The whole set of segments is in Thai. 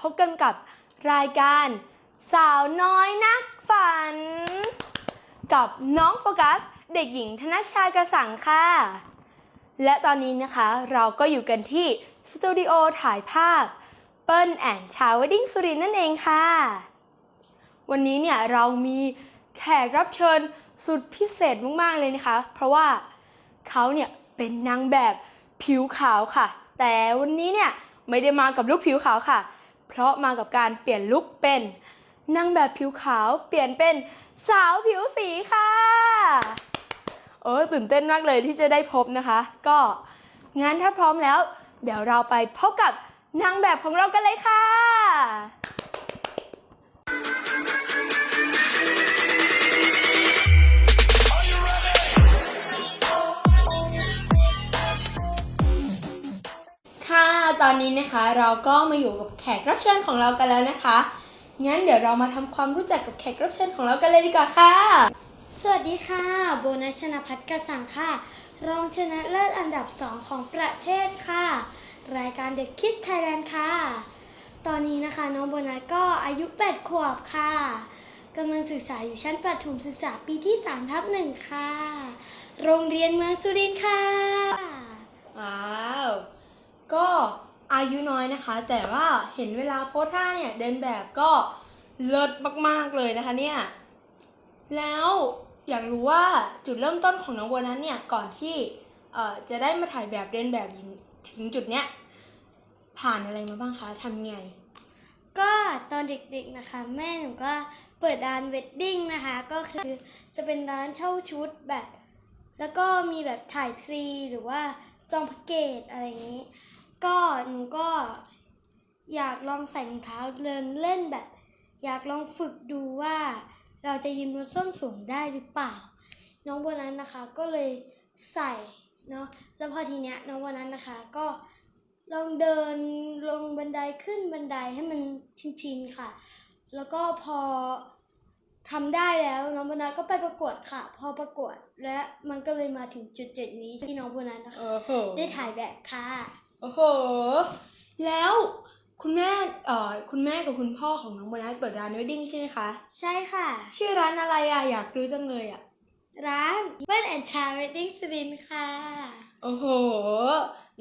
พบกันกับรายการสาวน้อยนักฝัน กับน้องโฟกัส เด็กหญิงธนชากระสังค่ะ และตอนนี้นะคะเราก็อยู่กันที่สตูดิโอถ่ายภาพเปิ้ลแอนชาวดิ้งสุรินนั่นเองค่ะ วันนี้เนี่ยเรามีแขกรับเชิญสุดพิเศษมากๆเลยนะคะ เพราะว่าเขาเนี่ยเป็นนางแบบผิวขาวค่ะ แต่วันนี้เนี่ยไม่ได้มากับลุคผิวขาวค่ะ เพราะมากับการเปลี่ยนลุคเป็นนางแบบผิวขาวเปลี่ยนเป็นสาวผิวสีค่ะ โอ้ตื่นเต้นมากเลยที่จะได้พบนะคะ ก็งั้นถ้าพร้อมแล้ว เดี๋ยวเราไปพบกับนางแบบของเรากันเลยค่ะ เราก็มาอยู่กับแขกรับเชิญของเรากันแล้วนะคะ งั้นเดี๋ยวเรามาทำความรู้จักกับแขกรับเชิญของเรากันเลยดีกว่าค่ะ สวัสดีค่ะ โบนัสชนะพัฒน์กระสังค่ะ รองชนะเลิศอันดับ 2 ของประเทศค่ะ รายการ The Kids Thailand ค่ะ ตอนนี้นะคะน้องโบนัสก็อายุ 8 ขวบค่ะกำลังศึกษาอยู่ชั้นประถมศึกษาปีที่3ทับหนึ่งค่ะ โรงเรียนเมืองสุรินทร์ค่ะ ว้าว ก็ อายุน้อยนะคะ แต่ว่าเห็นเวลาโพสท่าเนี่ยเดินแบบก็เลิศมากๆเลยนะคะเนี่ย แล้วอยากรู้ว่าจุดเริ่มต้นของน้องโบนั้นเนี่ยก่อนที่เอ่อจะได้มาถ่ายแบบเดินแบบถึงจุดเนี้ยผ่านอะไรมาบ้างคะทำไง ก็ตอนเด็กๆนะคะ แม่หนูก็เปิดร้านเวดดิ้งนะคะ ก็คือจะเป็นร้านเช่าชุดแบบ แล้วก็มีแบบถ่ายฟรีหรือว่าจองแพ็กเกจอะไรอย่างนี้ ก็หนูก็อยากลองใส่รองเท้าเดินเล่นแบบ อยากลองฝึกดูว่าเราจะยืนบนส้นสูงได้หรือเปล่า น้องโบนั้นนะคะก็เลยใส่เนาะแล้วพอทีเนี้ยน้องโบนั้นนะคะก็ลองเดินลงบันไดขึ้นบันไดให้มันชินๆค่ะ แล้วก็พอทำได้แล้วน้องโบนัสก็ไปประกวดค่ะ พอประกวดและมันก็เลยมาถึงจุดเจ็ดนี้ที่น้องโบนัสนะคะโอ้โหได้ถ่ายแบบค่ะ โอ้โห แล้วคุณแม่เอ่อคุณแม่กับคุณพ่อของน้องโบนัสเปิดร้านเวดดิ้งใช่ไหมคะ ใช่ค่ะ ชื่อร้านอะไรอะอยากรู้จังเลยอะร้านเปิ้ลแอนชาเวดดิ้งสุรินทร์ค่ะ โอ้โห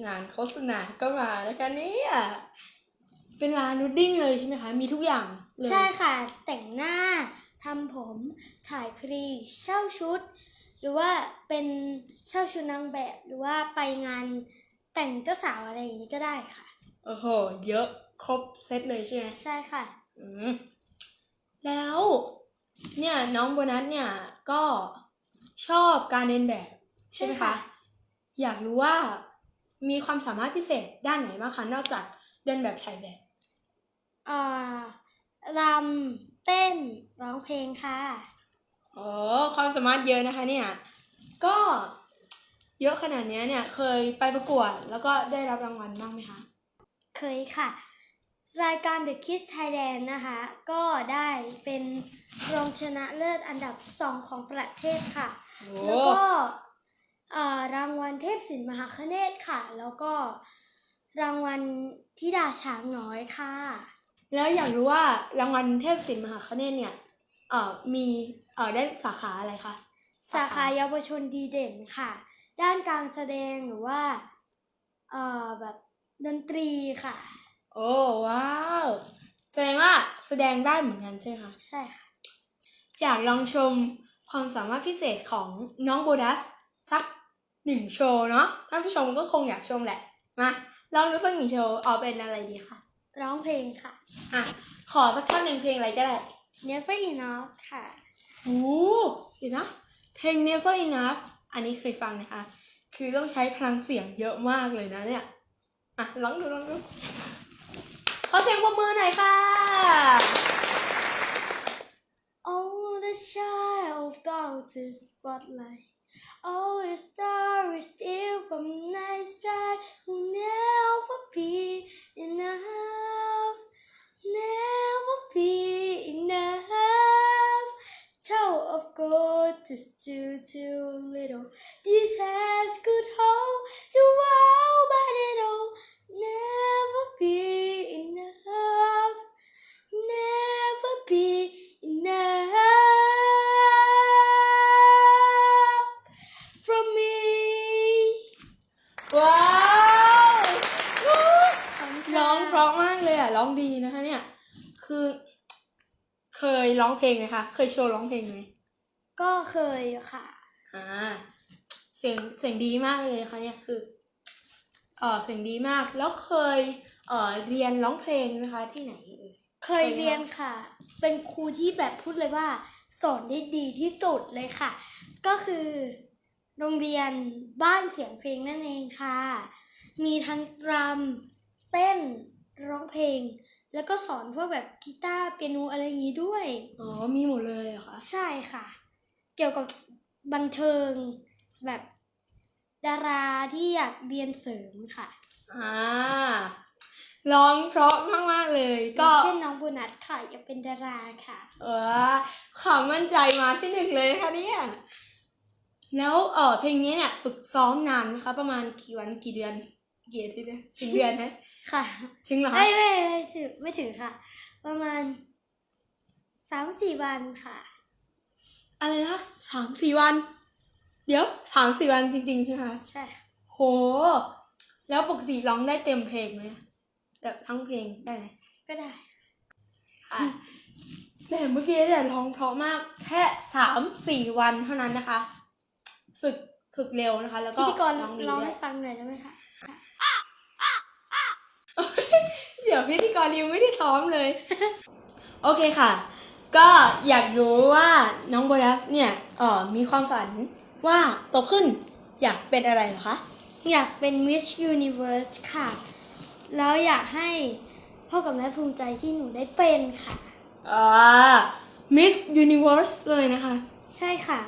งานโฆษณาก็มานะคะเนี่ยเป็นร้านนูดดิ้งเลยใช่ไหมคะ มีทุกอย่างเลยใช่ค่ะ แต่งหน้าทำผม ถ่ายพรีเช่าชุด หรือว่าเป็นเช่าชุดนางแบบหรือว่าไปงาน แต่งเจ้าสาวอะไรอย่างนี้ก็ได้ค่ะ โอ้โห เยอะครบเซตเลยใช่ไหมใช่ค่ะ อืมแล้ว เนี่ยน้องโบนัสเนี่ยก็ชอบการเดินแบบ ใช่ไหมใช่ค่ะคะ อยากรู้ว่ามีความสามารถพิเศษด้านไหนบ้างคะนอกจากเดินแบบถ่ายแบบอ่ารำเต้นร้องเพลงค่ะ โอ้ความสามารถเยอะนะคะเนี่ย ก็ เยอะขนาดเนี้ยเนี่ยเคยไปประกวดแล้วก็ได้รับรางวัลบ้างไหมคะ เคยค่ะ รายการ The Kids Thailand นะคะ ก็ได้เป็นรองชนะเลิศอันดับ2ของประเทศค่ะโอ้แล้วก็เอ่อรางวัลเทพศิลป์มหาคเนศค่ะ แล้วก็รางวัลธิดาช้างน้อยค่ะ แล้วอยากรู้ว่ารางวัลเทพศิลป์มหาคเนศเนี่ยเอ่อมีเอ่อได้สาขาอะไรคะ สาขาเยาวชนดีเด่นค่ะ ด้านการแสดงหรือว่าเอ่อแบบดนตรีค่ะ โอ้ว้าวแสดงว่าแสดงได้เหมือนกันใช่ไหมคะใช่ค่ะ อยากลองชมความสามารถพิเศษของน้องโบดัสสักหนึ่งโชว์เนาะท่านผู้ชมก็คงอยากชมแหละมาลองดูสักหนึ่งโชว์เอาเป็นอะไรดีคะร้องเพลงค่ะ อะ ขอสักท่อนหนึ่งเพลงอะไรก็ได้ Never Enough ค่ะ โอ้เดี๋ยวนะเพลง Never Enough อันนี้เคยฟังนะคะ คือต้องใช้พลังเสียงเยอะมากเลยนะเนี่ย อะลองดูลองดูขอเสียงปรบมือหน่อยค่ะ Oh, the child without the spotlight. Oh, the star is still from night sky will never be enough. Never be enough. Toe of gold just too, too little. These hands could hold you all, but it'll never be enough. Never be enough from me. Wow! ร้องเพราะมากเลยอะ ร้องดีนะคะเนี่ย คือ เคยร้องเพลงไหมคะ เคยโชว์ร้องเพลงไหม ก็เคยค่ะอ่าเสียงเสียงดีมากเลยค่ะเนี่ยคือเออเสียงดีมากแล้วเคยเออเรียนร้องเพลงไหมคะที่ไหนเอ่ย เคยเรียนค่ะ เป็นครูที่แบบพูดเลยว่า สอนได้ดีที่สุดเลยค่ะ ก็คือ โรงเรียนบ้านเสียงเพลงนั่นเองค่ะ มีทั้งรำเต้นร้องเพลง แล้วก็สอนพวกแบบกีตาร์เปียโนอะไรอย่างนี้ด้วย อ๋อ มีหมดเลยเหรอคะ ใช่ค่ะ เกี่ยวกับบันเทิงแบบดาราที่อยากเรียนเสริมค่ะอ่าร้องเพราะมากๆเลยก็ก็เช่นน้องโบนัสค่ะอยากเป็นดาราค่ะ เออขอมั่นใจมาที่หนึ่งเลยนะคะเนี่ยแล้วเออเพลงนี้เนี่ยฝึกซ้อมนานไหมคะประมาณกี่วันกี่เดือนกี่อาทิตย์นะถึงเดือนนะค่ะถึงเหรอคะไม่ไม่ไม่ถึงไม่ถึงค่ะ ประมาณสามสี่วันค่ะ อะไรนะคะสามสี่วัน เดี๋ยวสามสี่วันจริง ๆ ใช่ไหมคะใช่ค่ะโห แล้วปกติร้องได้เต็มเพลงไหมแบบทั้งเพลงได้ไหมก็ได้ค่ะแต่เมื่อกี้เนี่ยร้องเพราะมากแค่สามสี่วันเท่านั้นนะคะ ฝึกฝึกเร็วนะคะ แล้วก็พิธีกรร้องดีร้องด้วให้ยฟังหน่อยได้ไหมคะเดี๋ยวพิธีกรยังไม่ได้ซ้อมเลย โอเคค่ะ ก็อยากรู้ว่าน้องโบนัสเนี่ยเออมีความฝันว่าโตขึ้นอยากเป็นอะไรเหรอคะ อยากเป็น Miss Universe ค่ะ แล้วอยากให้พ่อกับแม่ภูมิใจที่หนูได้เป็นค่ะอ่า Miss Universe เลยนะคะ ใช่ค่ะ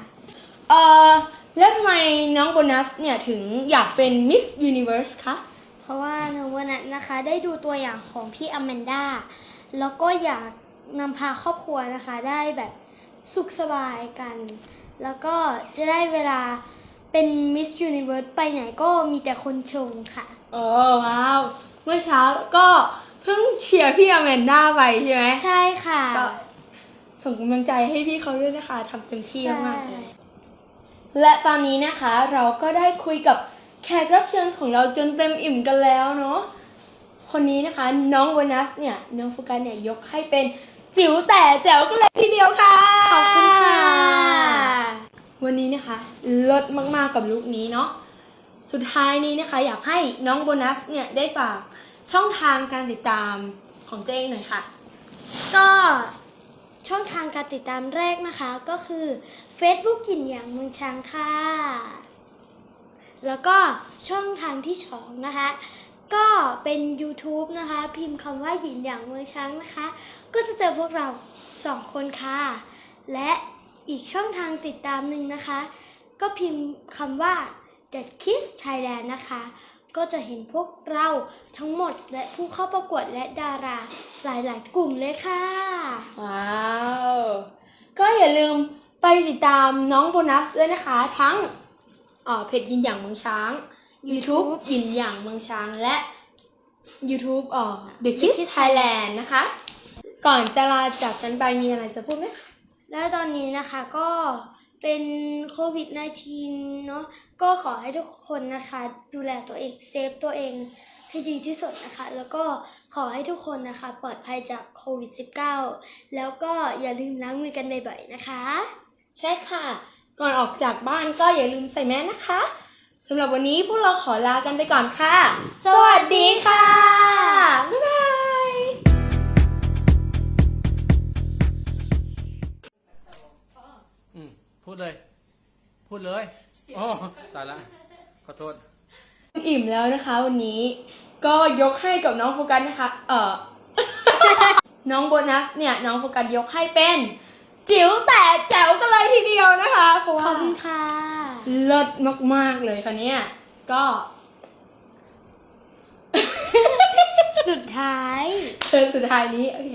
เอ่อ แล้วทำไมน้องโบนัสเนี่ยถึงอยากเป็น Miss Universe คะ เพราะว่าในวันนั้นนะคะได้ดูตัวอย่างของพี่อแมนดาแล้วก็อยาก นำพาครอบครัวนะคะได้แบบสุขสบายกัน แล้วก็จะได้เวลาเป็น Miss Universe ไปไหนก็มีแต่คนชมค่ะโอ้ว้าว เมื่อเช้าก็เพิ่งเชียร์พี่อแมนด้าไปใช่ไหมใช่ค่ะ ก็ส่งกำลังใจให้พี่เขาด้วยนะคะทำเต็มที่มากๆเลยใช่และตอนนี้นะคะเราก็ได้คุยกับแขกรับเชิญของเราจนเต็มอิ่มกันแล้วเนาะคนนี้นะคะน้องวานัสเนี่ยน้องโฟกัสเนี่ยยกให้เป็น จิ๋วแต่แจ๋วกันเลยทีเดียวค่ะ ขอบคุณค่ะ วันนี้นะคะเลิศมากๆกับลุคนี้เนาะ สุดท้ายนี้นะคะ อยากให้น้องโบนัสเนี่ยได้ฝากช่องทางการติดตามของตัวเองหน่อยค่ะ ก็ช่องทางการติดตามแรกนะคะก็คือ Facebook กินอย่างเมืองช้างค่ะ แล้วก็ช่องทางที่สองนะคะ ก็เป็น YouTube นะคะ พิมพ์คำว่าหยินอย่างเมืองช้างนะคะ ก็จะเจอพวกเราสองคนค่ะ และอีกช่องทางติดตามหนึ่งนะคะ ก็พิมพ์คำว่า The Kiss Thailand นะคะ ก็จะเห็นพวกเราทั้งหมดและผู้เข้าประกวดและดาราหลายๆ กลุ่มเลยค่ะ ว้าว ก็อย่าลืมไปติดตามน้องโบนัสด้วยนะคะ ทั้งเอ่อเพจยินอย่างเมืองช้าง YouTube ยินอย่างเมืองช้างและ YouTube เอ่อ The Kids Thailand นะคะ ก่อนจะลาจากกันไปมีอะไรจะพูดไหมคะและตอนนี้นะคะก็เป็นโควิด -19 เนาะก็ขอให้ทุกคนนะคะ ดูแลตัวเองเซฟตัวเองให้ดีที่สุดนะคะ แล้วก็ขอให้ทุกคนนะคะ ปลอดภัยจากโควิด -19 แล้วก็อย่าลืมล้างมือกันบ่อยๆนะคะ ใช่ค่ะ ก่อนออกจากบ้านก็อย่าลืมใส่แมสนะคะสำหรับวันนี้พวกเราขอลากันไปก่อนค่ะ สวัสดีค่ะ เลยโอ้ตายละ ขอโทษ อิ่มแล้วนะคะ วันนี้ก็ยกให้กับน้องโฟกัสนะคะ เอ่อน้องโบนัสเนี่ย น้องโฟกัสยกให้เป็น จิ๋วแต่แจ๋วกันเลยทีเดียวนะคะเพราะขว่าอบคุณค่ะ เลิศมากๆเลยค่ะเนี่ยก็ สุดท้ายเทิร์นสุดท้ายนี้ โอเค